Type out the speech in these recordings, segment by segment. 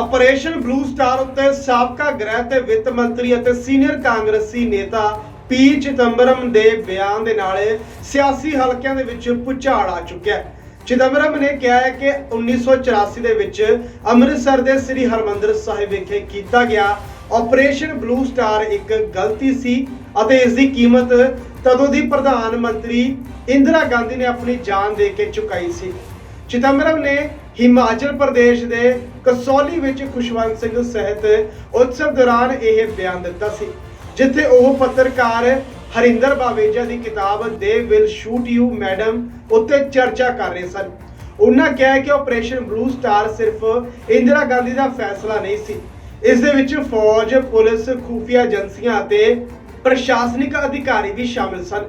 Operation blue star ਉੱਤੇ ਸਾਬਕਾ ਗ੍ਰਹਿ ਤੇ ਵਿੱਤ ਮੰਤਰੀ ਅਤੇ ਸੀਨੀਅਰ ਕਾਂਗਰਸੀ ਨੇਤਾ ਪੀ ਚਿਦੰਬਰਮ ਦੇ ਬਿਆਨ ਦੇ ਨਾਲ ਸਿਆਸੀ ਹਲਕਿਆਂ ਦੇ ਵਿੱਚ ਭੁਚਾਲ ਆ ਚੁੱਕਿਆ ਹੈ। ਚਿਦੰਬਰਮ ਨੇ ਕਿਹਾ ਹੈ ਕਿ 1984 ਦੇ ਵਿੱਚ ਅੰਮ੍ਰਿਤਸਰ ਦੇ ਸ੍ਰੀ ਹਰਮੰਦਰ ਸਾਹਿਬ ਵਿਖੇ ਕੀਤਾ ਗਿਆ ਆਪਰੇਸ਼ਨ ਬਲੂ ਸਟਾਰ ਇੱਕ ਗਲਤੀ ਸੀ ਅਤੇ ਇਸ ਦੀ ਕੀਮਤ ਤਦੋਂ ਦੀ ਪ੍ਰਧਾਨ ਮੰਤਰੀ ਇੰਦਰਾ ਗਾਂਧੀ ਨੇ ਆਪਣੀ ਜਾਨ ਦੇ ਕੇ ਚੁਕਾਈ ਸੀ। ਚਿਦੰਬਰਮ ਨੇ ਹਿਮਾਚਲ ਪ੍ਰਦੇਸ਼ ਦੇ ਕਸੌਲੀ ਵਿੱਚ ਖੁਸ਼ਵੰਤ ਸਿੰਘ ਸਹਿਤ ਉਤਸਵ ਦੌਰਾਨ ਇਹ ਬਿਆਨ ਦਿੱਤਾ ਸੀ, ਜਿੱਥੇ ਉਹ ਪੱਤਰਕਾਰ ਹਰਿੰਦਰ ਬਾਵੇਜਾ ਦੀ ਕਿਤਾਬ they will shoot you, madam, ਉੱਤੇ ਚਰਚਾ ਕਰ ਰਹੇ ਸਨ। ਉਹਨਾਂ ਕਿਹਾ ਕਿ ਆਪਰੇਸ਼ਨ ਬਲੂ ਸਟਾਰ ਸਿਰਫ ਇੰਦਰਾ ਗਾਂਧੀ ਦਾ ਫੈਸਲਾ ਨਹੀਂ ਸੀ। ਇਸ ਦੇ ਵਿੱਚ ਫੌਜ, ਪੁਲਿਸ, ਖੂਫੀਆ ਏਜੰਸੀਆਂ ਅਤੇ ਪ੍ਰਸ਼ਾਸਨਿਕ ਅਧਿਕਾਰੀ ਵੀ ਸ਼ਾਮਿਲ ਸਨ,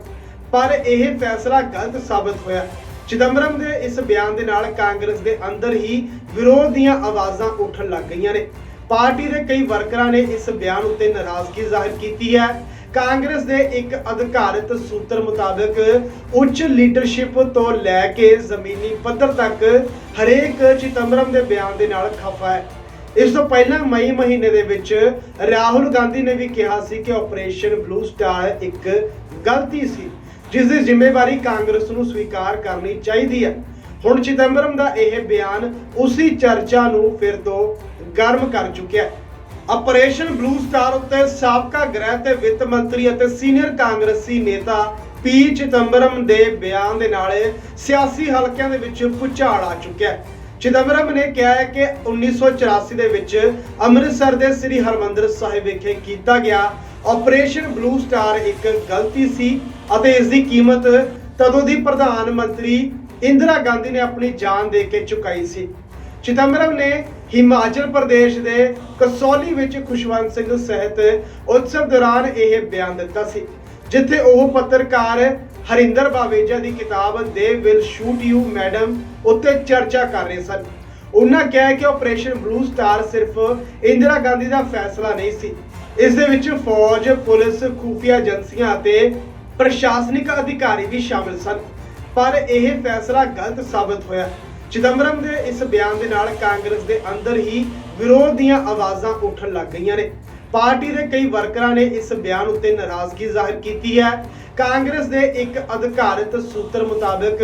ਪਰ ਇਹ ਫੈਸਲਾ ਗਲਤ ਸਾਬਤ ਹੋਇਆ। ਚਿਦੰਬਰਮ ਦੇ ਇਸ ਬਿਆਨ ਦੇ ਨਾਲ ਕਾਂਗਰਸ ਦੇ ਅੰਦਰ ਹੀ ਵਿਰੋਧ ਦੀਆਂ ਆਵਾਜ਼ਾਂ ਉੱਠਣ ਲੱਗ ਗਈਆਂ ਨੇ। ਪਾਰਟੀ ਦੇ ਕਈ ਵਰਕਰਾਂ ਨੇ ਇਸ ਬਿਆਨ ਉੱਤੇ ਨਾਰਾਜ਼ਗੀ ਜ਼ਾਹਿਰ ਕੀਤੀ ਹੈ। ਕਾਂਗਰਸ ਦੇ ਇੱਕ ਅਧਿਕਾਰਿਤ ਸੂਤਰ ਮੁਤਾਬਕ ਉੱਚ ਲੀਡਰਸ਼ਿਪ ਤੋਂ ਲੈ ਕੇ ਜ਼ਮੀਨੀ ਪੱਧਰ ਤੱਕ ਹਰੇਕ ਚਿਦੰਬਰਮ ਦੇ ਬਿਆਨ ਦੇ ਨਾਲ ਖਫਾ ਹੈ। ਇਸ ਤੋਂ ਪਹਿਲਾਂ ਮਈ ਮਹੀਨੇ ਦੇ ਵਿੱਚ ਰਾਹੁਲ ਗਾਂਧੀ ਨੇ ਵੀ ਕਿਹਾ ਸੀ ਕਿ ਆਪਰੇਸ਼ਨ ਬਲੂ ਸਟਾਰ ਇੱਕ ਗਲਤੀ ਸੀ। ਜਿਸ ਦੀ ਜ਼ਿੰਮੇਵਾਰੀ ਕਾਂਗਰਸ ਨੂੰ ਸਵੀਕਾਰ ਕਰਨੀ ਚਾਹੀਦੀ ਹੈ। ਹੁਣ ਚਿਦੰਬਰਮ ਦਾ ਇਹ ਬਿਆਨ ਉਸੇ ਚਰਚਾ ਨੂੰ ਫਿਰ ਤੋਂ ਗਰਮ ਕਰ ਚੁੱਕਿਆ ਹੈ। ਆਪਰੇਸ਼ਨ ਬਲੂ ਸਟਾਰ ਉੱਤੇ ਸਾਬਕਾ ਗ੍ਰਹਿ ਤੇ ਵਿੱਤ ਮੰਤਰੀ ਅਤੇ ਸੀਨੀਅਰ ਕਾਂਗਰਸੀ ਨੇਤਾ ਪੀ ਚਿਦੰਬਰਮ ਦੇ ਬਿਆਨ ਦੇ ਨਾਲ ਸਿਆਸੀ ਹਲਕਿਆਂ ਦੇ ਵਿੱਚ ਭੁਚਾਲ ਆ ਚੁੱਕਿਆ ਹੈ। ਚਿਦੰਬਰਮ ਨੇ ਕਿਹਾ ਹੈ ਕਿ 1984 ਦੇ ਵਿੱਚ ਅੰਮ੍ਰਿਤਸਰ ਦੇ ਸ੍ਰੀ ਹਰਮੰਦਰ ਸਾਹਿਬ ਵਿਖੇ ਕੀਤਾ ਗਿਆ ਆਪਰੇਸ਼ਨ ਬਲੂ ਸਟਾਰ ਇੱਕ ਗਲਤੀ ਸੀ ਅਤੇ ਇਸ ਦੀ ਕੀਮਤ ਤਦੋਂ ਦੀ ਪ੍ਰਧਾਨ ਮੰਤਰੀ ਇੰਦਰਾ ਗਾਂਧੀ ਨੇ ਆਪਣੀ ਜਾਨ ਦੇ ਕੇ ਚੁਕਾਈ ਸੀ। ਚਿਦੰਬਰਮ ਨੇ ਹਿਮਾਚਲ ਪ੍ਰਦੇਸ਼ ਦੇ ਕਸੌਲੀ ਵਿੱਚ ਖੁਸ਼ਵੰਤ ਸਿੰਘ ਸਹਿਤ ਉਤਸਵ ਦੌਰਾਨ ਇਹ ਬਿਆਨ ਦਿੱਤਾ ਸੀ, ਜਿੱਥੇ ਉਹ ਪੱਤਰਕਾਰ ਹਰਿੰਦਰ ਬਾਵੇਜਾ ਦੀ ਕਿਤਾਬ they will shoot you madam ਉੱਤੇ ਚਰਚਾ ਕਰ ਰਹੇ ਸਨ। ਉਹਨਾਂ ਕਿਹਾ ਕਿ ਆਪਰੇਸ਼ਨ ਬਲੂ ਸਟਾਰ ਸਿਰਫ ਇੰਦਰਾ ਗਾਂਧੀ ਦਾ ਫੈਸਲਾ ਨਹੀਂ ਸੀ ਇਸ ਦੇ ਵਿੱਚ ਫੌਜ, ਪੁਲਿਸ, ਖੂਫੀਆ ਏਜੰਸੀਆਂ ਅਤੇ ਪ੍ਰਸ਼ਾਸਨਿਕ ਅਧਿਕਾਰੀ ਵੀ ਸ਼ਾਮਿਲ ਸਨ। ਪਰ ਇਹ ਫੈਸਲਾ ਗਲਤ ਸਾਬਤ ਹੋਇਆ। ਚਿਦੰਬਰਮ ਦੇ ਇਸ ਬਿਆਨ ਦੇ ਨਾਲ ਕਾਂਗਰਸ ਦੇ ਅੰਦਰ ਹੀ ਵਿਰੋਧ ਦੀਆਂ ਆਵਾਜ਼ਾਂ ਉੱਠਣ ਲੱਗ ਗਈਆਂ ਨੇ। ਪਾਰਟੀ ਦੇ ਕਈ ਵਰਕਰਾਂ ਨੇ ਇਸ ਬਿਆਨ ਉੱਤੇ ਨਾਰਾਜ਼ਗੀ ਜ਼ਾਹਿਰ ਕੀਤੀ ਹੈ। ਕਾਂਗਰਸ ਦੇ ਇੱਕ ਅਧਿਕਾਰਤ ਸੂਤਰ ਮੁਤਾਬਕ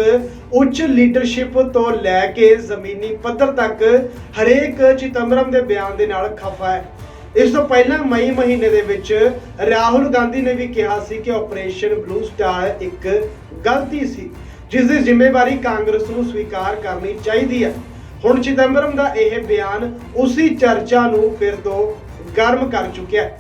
ਉੱਚ ਲੀਡਰਸ਼ਿਪ ਤੋਂ ਲੈ ਕੇ ਜ਼ਮੀਨੀ ਪੱਧਰ ਤੱਕ ਹਰੇਕ ਚਿਦੰਬਰਮ ਦੇ ਬਿਆਨ ਦੇ ਨਾਲ ਖਫਾ ਹੈ। ਇਸ ਤੋਂ ਪਹਿਲਾਂ ਮਈ ਮਹੀਨੇ ਦੇ ਵਿੱਚ ਰਾਹੁਲ ਗਾਂਧੀ ਨੇ ਵੀ ਕਿਹਾ ਸੀ ਕਿ ਆਪਰੇਸ਼ਨ ਬਲੂ ਸਟਾਰ ਇੱਕ ਗਲਤੀ ਸੀ ਜਿਸ ਦੀ ਜ਼ਿੰਮੇਵਾਰੀ ਕਾਂਗਰਸ ਨੂੰ ਸਵੀਕਾਰ ਕਰਨੀ ਚਾਹੀਦੀ ਹੈ। ਹੁਣ ਚਿਦੰਬਰਮ ਦਾ ਇਹ ਬਿਆਨ ਉਸੇ ਚਰਚਾ ਨੂੰ ਫਿਰ ਤੋਂ ਗਰਮ ਕਰ ਚੁੱਕਿਆ ਹੈ।